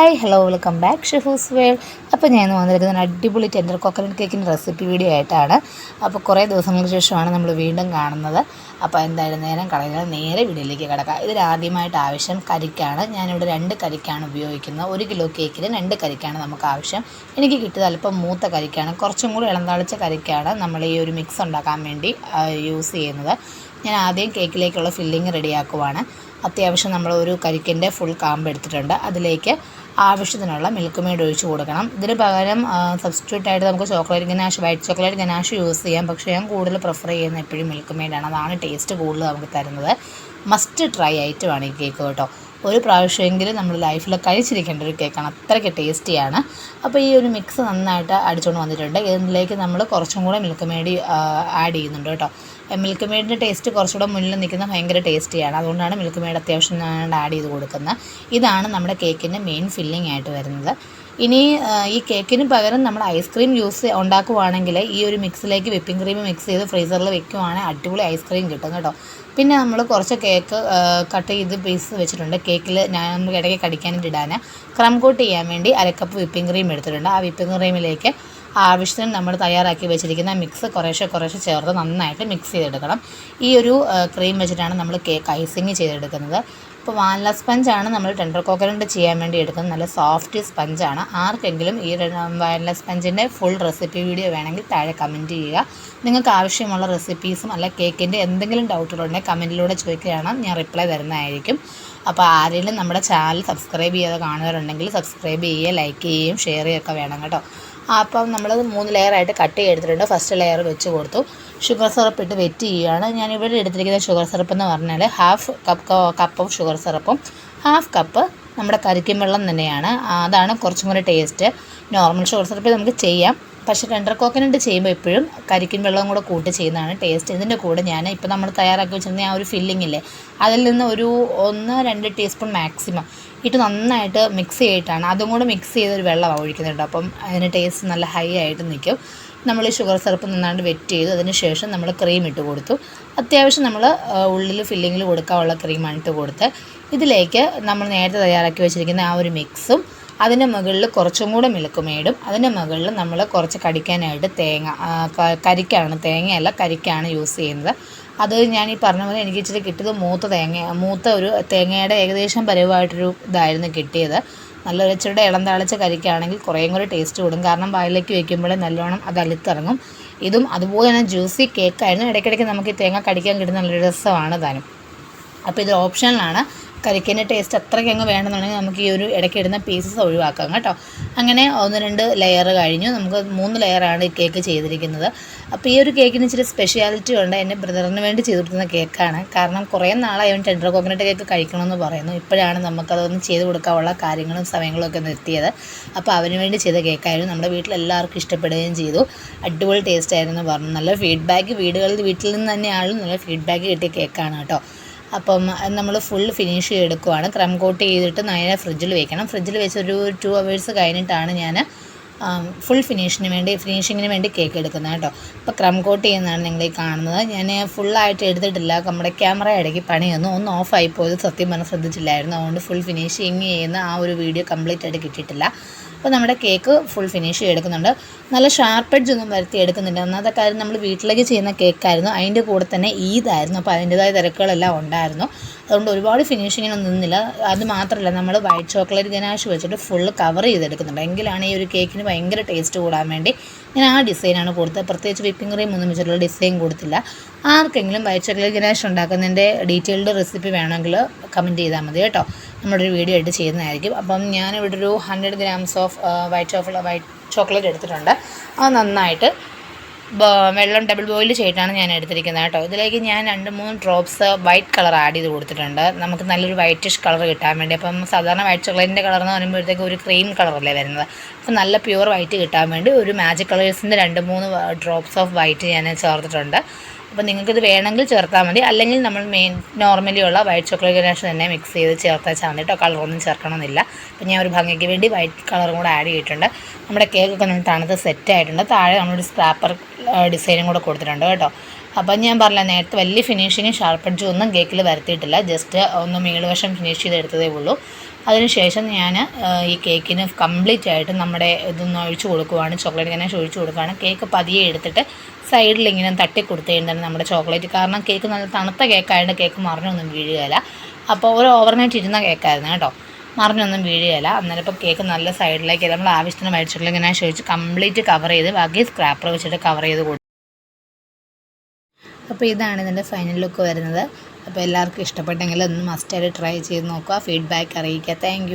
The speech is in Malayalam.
ഹായ് ഹലോ വെൽക്കം ബാക്ക് ഷെഫൂസ് വേൾ അപ്പോൾ ഞാൻ വന്നിരിക്കുന്ന അടിപൊളി ടെൻഡർ കോക്കനട്ട് കേക്കിന്റെ റെസിപ്പി വീഡിയോ ആയിട്ടാണ്. അപ്പോൾ കുറേ ദിവസങ്ങൾക്ക് ശേഷമാണ് നമ്മൾ വീണ്ടും കാണുന്നത്. അപ്പോൾ എന്തായാലും നേരം കളയാതെ നേരെ വീഡിയോയിലേക്ക് കിടക്കാം. ഇതിൽ ആദ്യമായിട്ട് ആവശ്യം കരിക്കാണ്. ഞാനിവിടെ രണ്ട് കരിക്കാണ് ഉപയോഗിക്കുന്നത്. ഒരു കിലോ കേക്കിന് രണ്ട് കരിക്കാണ് നമുക്ക് ആവശ്യം. എനിക്ക് കിട്ടിയത് അല്പം മൂത്ത കരിക്കാണ്. കുറച്ചും കൂടി ഇളന്താളിച്ച തളിച്ച കരിക്കാണ് നമ്മൾ ഈ ഒരു മിക്സ് ഉണ്ടാക്കാൻ വേണ്ടി യൂസ് ചെയ്യുന്നത്. ഞാൻ ആദ്യം കേക്കിലേക്കുള്ള ഫില്ലിങ് റെഡിയാക്കുവാണ് അത്യാവശ്യം നമ്മൾ ഒരു കരിക്കിന്റെ ഫുൾ കാമ്പ് എടുത്തിട്ടുണ്ട്. അതിലേക്ക് ആവശ്യത്തിനുള്ള മിൽക്ക് മെയ്ഡ് ഒഴിച്ച് കൊടുക്കണം. ഇതിന് പകരം സബ്സ്റ്റിറ്റ്യൂട്ട് ആയിട്ട് നമുക്ക് chocolate ganache white chocolate ganache use ചെയ്യാം. പക്ഷേ ഞാൻ കൂടുതൽ പ്രിഫർ ചെയ്യുന്ന എപ്പോഴും മിൽക്ക് മെയ്ഡാണ് അതാണ് ടേസ്റ്റ് കൂടുതൽ നമുക്ക് തരുന്നത്. മസ്റ്റ് ട്രൈ ആയിട്ടുമാണ് ഈ കേക്ക് കേട്ടോ. ഒരു പ്രാവശ്യമെങ്കിലും നമ്മൾ ലൈഫിൽ കഴിച്ചിരിക്കേണ്ട ഒരു കേക്കാണ്. അത്രയ്ക്ക് ടേസ്റ്റിയാണ്. അപ്പോൾ ഈ ഒരു മിക്സ് നന്നായിട്ട് അടിച്ചുകൊണ്ട് വന്നിട്ടുണ്ട്. ഇതിലേക്ക് നമ്മൾ കുറച്ചും കൂടെ മിൽക്ക് മേടി ആഡ് ചെയ്യുന്നുണ്ട് കേട്ടോ. മിൽക്ക് മെയ്ഡിന്റെ ടേസ്റ്റ് കുറച്ചുകൂടെ മുന്നിൽ നിൽക്കുന്ന ഭയങ്കര ടേസ്റ്റിയാണ്. അതുകൊണ്ടാണ് മിൽക്ക് മെയ്ഡ് അത്യാവശ്യം ആഡ് ചെയ്ത് കൊടുക്കുന്നത്. ഇതാണ് നമ്മുടെ കേക്കിന്റെ മെയിൻ ഫില്ലിംഗ് ആയിട്ട് വരുന്നത്. ഇനി ഈ കേക്കിന് പകരം നമ്മൾ ഐസ്ക്രീം യൂസ് ഉണ്ടാക്കുവാണെങ്കിൽ ഈ ഒരു മിക്സിലേക്ക് വിപ്പിംഗ് ക്രീം മിക്സ് ചെയ്ത് ഫ്രീസറിൽ വെക്കുവാണെങ്കിൽ അടിപൊളി ഐസ്ക്രീം കിട്ടും കേട്ടോ. പിന്നെ നമ്മൾ കുറച്ച് കേക്ക് കട്ട് ചെയ്ത് പീസ് വെച്ചിട്ടുണ്ട്. കേക്കിൽ ഞാൻ നമുക്ക് ഇടയ്ക്ക് കടിക്കാനായിട്ട് ഇടാൻ ക്രം കോട്ട് ചെയ്യാൻ വേണ്ടി അരക്കപ്പ് വിപ്പിംഗ് ക്രീം എടുത്തിട്ടുണ്ട്. ആ വിപ്പിംഗ് ക്രീമിലേക്ക് ആവശ്യത്തിന് നമ്മൾ തയ്യാറാക്കി വെച്ചിരിക്കുന്ന മിക്സ് കുറേശ്ശെ കുറേശ്ശെ ചേർത്ത് നന്നായിട്ട് മിക്സ് ചെയ്തെടുക്കണം. ഈ ഒരു ക്രീം വെച്ചിട്ടാണ് നമ്മൾ കേക്ക് ഐസിങ് ചെയ്തെടുക്കുന്നത്. ഇപ്പോൾ വാനില സ്പഞ്ചാണ് നമ്മൾ ടെൻഡർ കോക്കനട്ട് ചെയ്യാൻ വേണ്ടി എടുക്കുന്നത്. നല്ല സോഫ്റ്റ് സ്പഞ്ചാണ്. ആർക്കെങ്കിലും ഈ വാനില സ്പഞ്ചിന്റെ ഫുൾ റെസിപ്പി വീഡിയോ വേണമെങ്കിൽ താഴെ കമന്റ് ചെയ്യുക. നിങ്ങൾക്ക് ആവശ്യമുള്ള റെസിപ്പീസും അല്ല കേക്കിന്റെ എന്തെങ്കിലും ഡൗട്ടുകളുണ്ടെങ്കിൽ കമന്റിലൂടെ ചോദിക്കുകയാണ്. ഞാൻ റിപ്ലൈ തരുന്നതായിരിക്കും. അപ്പോൾ ആരെങ്കിലും നമ്മുടെ ചാനൽ സബ്സ്ക്രൈബ് ചെയ്യാതെ കാണുന്നവരുണ്ടെങ്കിൽ സബ്സ്ക്രൈബ് ചെയ്യുക ലൈക്ക് ചെയ്യുകയും ഷെയർ ചെയ്യുകയൊക്കെ വേണം കേട്ടോ. അപ്പം നമ്മൾ മൂന്ന് ലെയറായിട്ട് കട്ട് ചെയ്തെടുത്തിട്ടുണ്ട്. ഫസ്റ്റ് ലെയർ വെച്ച് കൊടുത്തു. ഷുഗർ സിറപ്പ് ഇട്ട് വെറ്റ് ചെയ്യുകയാണ്. ഞാൻ ഇവിടെ എടുത്തിരിക്കുന്ന ഷുഗർ സിറപ്പ് എന്ന് പറഞ്ഞാൽ ഹാഫ് കപ്പ് കപ്പും ഷുഗർ സിറപ്പും ഹാഫ് കപ്പ് നമ്മുടെ കരിക്കും വെള്ളം തന്നെയാണ്. അതാണ് കുറച്ചും കൂടി ടേസ്റ്റ് നോർമൽ ഷുഗർ സിറപ്പ് നമുക്ക് ചെയ്യാം. പക്ഷേ ടെൻഡർ കോക്കനട്ട് ചെയ്യുമ്പോൾ എപ്പോഴും കരിക്കിൻ വെള്ളവും കൂടെ കൂട്ടി ചെയ്യുന്നതാണ് ടേസ്റ്റ്. ഇതിന്റെ കൂടെ ഞാൻ ഇപ്പോൾ നമ്മൾ തയ്യാറാക്കി വെച്ചിരുന്ന ആ ഒരു ഫില്ലിംഗ് ഇല്ലേ അതിൽ നിന്ന് ഒരു ഒന്ന് രണ്ട് ടീസ്പൂൺ മാക്സിമം ഇട്ട് നന്നായിട്ട് മിക്സ് ചെയ്തിട്ടാണ്. അതും കൂടെ മിക്സ് ചെയ്തൊരു വെള്ളം ഒഴിക്കുന്നുണ്ട്. അപ്പം അതിന് ടേസ്റ്റ് നല്ല ഹൈ ആയിട്ട് നിൽക്കും. നമ്മൾ ഈ ഷുഗർ സിറപ്പ് നന്നായിട്ട് വെറ്റ് ചെയ്തു. അതിന് ശേഷം നമ്മൾ ക്രീം ഇട്ട് കൊടുത്തു. അത്യാവശ്യം നമ്മൾ ഉള്ളിൽ ഫില്ലിങ്ങിൽ കൊടുക്കാനുള്ള ക്രീമാണ് ഇട്ട് കൊടുത്ത് ഇതിലേക്ക് നമ്മൾ നേരത്തെ തയ്യാറാക്കി വെച്ചിരിക്കുന്ന ആ ഒരു മിക്സും അതിന്റെ മുകളിൽ കുറച്ചും കൂടെ മിൽക്ക് അതിന് മുകളിൽ നമ്മൾ കുറച്ച് കടിക്കാനായിട്ട് തേങ്ങ കരിക്കാണ് തേങ്ങയല്ല കരിക്കാണ് യൂസ് ചെയ്യുന്നത്. അത് ഞാൻ ഈ പറഞ്ഞ പോലെ എനിക്ക് ഇച്ചിരി കിട്ടിയത് മൂത്ത തേങ്ങ മൂത്ത ഒരു തേങ്ങയുടെ ഏകദേശം പരിവായിട്ടൊരു ഇതായിരുന്നു കിട്ടിയത്. നല്ല ഇച്ചിരിയുടെ ഇളം താളിച്ച കരിക്കാണെങ്കിൽ കുറേയും കൂടി ടേസ്റ്റ് കൂടും. കാരണം വായിലേക്ക് വെക്കുമ്പോൾ നല്ലോണം അത് അലുത്തിറങ്ങും. ഇതും അതുപോലെ തന്നെ ജ്യൂസി കേക്കായിരുന്നു ഇടയ്ക്കിടയ്ക്ക് നമുക്ക് ഈ തേങ്ങ കടിക്കാൻ കിട്ടുന്ന നല്ലൊരു രസമാണ് താനും. അപ്പോൾ ഇത് ഓപ്ഷനിലാണ് കരിക്കിന്റെ ടേസ്റ്റ് അത്രയ്ക്ക് അങ്ങ് വേണമെന്നുണ്ടെങ്കിൽ നമുക്ക് ഈ ഒരു ഇടയ്ക്ക് ഇടുന്ന പീസസ് ഒഴിവാക്കാം കേട്ടോ. അങ്ങനെ ഒന്ന് രണ്ട് ലെയർ കഴിഞ്ഞു. നമുക്ക് മൂന്ന് ലെയറാണ് ഈ കേക്ക് ചെയ്തിരിക്കുന്നത്. അപ്പോൾ ഈ ഒരു കേക്കിന് ഇച്ചിരി സ്പെഷ്യാലിറ്റി ഉണ്ട്. എന്റെ ബ്രദറിന് വേണ്ടി ചെയ്തു കൊടുക്കുന്ന കേക്കാണ് കാരണം കുറേ നാളായി അവൻ ടെൻഡർ കോക്കനട്ട് കേക്ക് കഴിക്കണമെന്ന് പറയുന്നു. ഇപ്പോഴാണ് നമുക്കതൊന്ന് ചെയ്ത് കൊടുക്കാനുള്ള കാര്യങ്ങളും സമയങ്ങളും ഒക്കെ നിർത്തിയത്. അപ്പോൾ അവന് വേണ്ടി ചെയ്ത കേക്കായിരുന്നു നമ്മുടെ വീട്ടിലെല്ലാവർക്കും ഇഷ്ടപ്പെടുകയും ചെയ്തു. അടിപൊളി ടേസ്റ്റ് ആയിരുന്നു പറഞ്ഞു. നല്ല ഫീഡ്ബാക്ക് വീടുകളിൽ വീട്ടിൽ നിന്ന് തന്നെയാണ് നല്ല ഫീഡ്ബാക്ക് കിട്ടിയ കേക്കാണ് കേട്ടോ. അപ്പം നമ്മൾ ഫുൾ ഫിനിഷ് ചെയ്തെടുക്കുവാണ്. ക്രം കോട്ട് ചെയ്തിട്ട് നേരെ ഫ്രിഡ്ജിൽ വെക്കണം. ഫ്രിഡ്ജിൽ വെച്ച് ഒരു ടു അവേഴ്സ് കഴിഞ്ഞിട്ടാണ് ഞാൻ ഫുൾ ഫിനിഷിന് വേണ്ടി ഫിനിഷിങ്ങിന് വേണ്ടി കേക്ക് എടുക്കുന്നത് കേട്ടോ. അപ്പോൾ ക്രം കോട്ട് ചെയ്യുന്നതാണ് നിങ്ങൾ ഈ കാണുന്നത്. ഞാൻ ഫുള്ളായിട്ട് എടുത്തിട്ടില്ല. നമ്മുടെ ക്യാമറ ഇടയ്ക്ക് പണി വന്നു ഒന്ന് ഓഫായി പോയത് സത്യം പറഞ്ഞാൽ ശ്രദ്ധിച്ചില്ലായിരുന്നു. അതുകൊണ്ട് ഫുൾ ഫിനിഷിങ് ചെയ്യുന്ന ആ ഒരു വീഡിയോ കംപ്ലീറ്റ് ആയിട്ട് കിട്ടിയിട്ടില്ല. അപ്പോൾ നമ്മുടെ കേക്ക് ഫുൾ ഫിനിഷ് ചെയ്തെടുക്കുന്നുണ്ട് നല്ല ഷാർപ്പ് എഡ്ജ് ഒന്നും വരുത്തി എടുക്കുന്നുണ്ട് ഒന്നാമത്തെ കാര്യം നമ്മൾ വീട്ടിലേക്ക് ചെയ്യുന്ന കേക്കായിരുന്നു. അതിന്റെ കൂടെ തന്നെ ഈദായിരുന്നു. അപ്പോൾ അതിന്റെതായ തിരക്കുകളെല്ലാം ഉണ്ടായിരുന്നു. അതുകൊണ്ട് ഒരുപാട് ഫിനിഷിങ്ങിനൊന്നും നിന്നില്ല. അത് മാത്രമല്ല നമ്മൾ വൈറ്റ് ചോക്ലേറ്റ് ഗനാഷ് വെച്ചിട്ട് ഫുള്ള് കവർ ചെയ്തെടുക്കുന്നുണ്ട്. എങ്കിലാണ് ഈ ഒരു കേക്കിന് ഭയങ്കര ടേസ്റ്റ് കൂടാൻ വേണ്ടി ഞാൻ ആ ഡിസൈനാണ് കൊടുത്തത്. പ്രത്യേകിച്ച് വിപ്പിംഗ് ക്രീം ഒന്നും വെച്ചിട്ടുള്ള ഡിസൈൻ കൊടുത്തില്ല. ആർക്കെങ്കിലും വൈറ്റ് ചോക്ലേറ്റ് ഗനാഷ് ഉണ്ടാക്കുന്നതിന്റെ ഡീറ്റെയിൽഡ് റെസിപ്പി വേണമെങ്കിൽ കമന്റ് ചെയ്താൽ മതി കേട്ടോ. ഒരു വീഡിയോ ആയിട്ട് ചെയ്യുന്നതായിരിക്കും. അപ്പം ഞാനിവിടെ ഒരു hundred grams of white chocolate white chocolate എടുത്തിട്ടുണ്ട്. അത് നന്നായിട്ട് വെള്ളം ഡബിൾ ബോയിൽ ചെയ്തിട്ടാണ് ഞാൻ എടുത്തിരിക്കുന്നത് കേട്ടോ. ഇതിലേക്ക് ഞാൻ രണ്ട് മൂന്ന് ഡ്രോപ്സ് വൈറ്റ് കളർ ആഡ് ചെയ്ത് കൊടുത്തിട്ടുണ്ട്. നമുക്ക് നല്ലൊരു വൈറ്റിഷ് കളർ കിട്ടാൻ വേണ്ടി. അപ്പം സാധാരണ വൈറ്റ് ചോക്ലേറ്റിന്റെ കളർ എന്ന് പറയുമ്പോഴത്തേക്ക് ഒരു ക്രീം കളറല്ലേ വരുന്നത്? അപ്പം നല്ല പ്യുവർ വൈറ്റ് കിട്ടാൻ വേണ്ടി ഒരു മാജിക് കളേഴ്സിന്റെ രണ്ട് മൂന്ന് ഡ്രോപ്സ് ഓഫ് വൈറ്റ് ഞാൻ ചേർത്തിട്ടുണ്ട്. അപ്പോൾ നിങ്ങൾക്കിത് വേണമെങ്കിൽ ചേർത്താൽ മതി. അല്ലെങ്കിൽ നമ്മൾ മെയിൻ നോർമലി ഉള്ള വൈറ്റ് ചോക്ലേറ്റ് ഗനാഷ് തന്നെ മിക്സ് ചെയ്ത് ചേർത്താൽ മതി കേട്ടോ കളറൊന്നും ചേർക്കണമെന്നില്ല. അപ്പോൾ ഞാൻ ഒരു ഭംഗിക്ക് വേണ്ടി വൈറ്റ് കളറും കൂടെ ആഡ് ചെയ്തിട്ടുണ്ട്. നമ്മുടെ കേക്കൊക്കെ നമ്മൾ തണുത്ത് സെറ്റ് ആയിട്ടുണ്ട്. താഴെ നമ്മളൊരു സ്ക്രാപ്പർ ഡിസൈനും കൂടെ കൊടുത്തിട്ടുണ്ട് കേട്ടോ. അപ്പം ഞാൻ പറഞ്ഞ നേരത്തെ വലിയ ഫിനിഷിങ് ഷാർപ്പ് ഒന്നും കേക്കിൽ വരുത്തിയിട്ടില്ല. ജസ്റ്റ് ഒന്ന് മേളുവശം ഫിനിഷ് ചെയ്തെടുത്തതേ ഉള്ളൂ. അതിനുശേഷം ഞാൻ ഈ കേക്കിന് കംപ്ലീറ്റ് ആയിട്ട് നമ്മുടെ ഇതൊന്ന് ഒഴിച്ചു കൊടുക്കുവാണ്. ചോക്ലേറ്റ് ഗനാഷ് ഒഴിച്ചു കൊടുക്കുകയാണ് കേക്ക് പതിയെ എടുത്തിട്ട് സൈഡിൽ ഇങ്ങനെ തട്ടി കൊടുത്തു നമ്മുടെ ചോക്ലേറ്റ്. കാരണം കേക്ക് നല്ല തണുത്ത കേക്കായതുകൊണ്ട് കേക്ക് മറിഞ്ഞൊന്നും വീഴുകയില്ല. അപ്പോൾ ഒരു ഓവർനൈറ്റ് ഇരുന്ന കേക്കായിരുന്നു കേട്ടോ. മറിഞ്ഞൊന്നും വീഴുകയില്ല. അന്നേരം ഇപ്പോൾ കേക്ക് നല്ല സൈഡിലേക്ക് നമ്മൾ ആവശ്യത്തിന് വൈറ്റ് ഇങ്ങനെ ചോദിച്ച് കംപ്ലീറ്റ് കവർ ചെയ്ത് ബാക്കി സ്ക്രാപ്പർ വെച്ചിട്ട് കവർ ചെയ്ത് കൊടുക്കും അപ്പോൾ ഇതാണ് ഇതിന്റെ ഫൈനൽ ലുക്ക് വരുന്നത്. അപ്പോൾ എല്ലാവർക്കും ഇഷ്ടപ്പെട്ടെങ്കിൽ ഒന്ന് മസ്റ്റായിട്ട് ട്രൈ ചെയ്ത് നോക്കുക. ഫീഡ്ബാക്ക് അറിയിക്കുക. താങ്ക്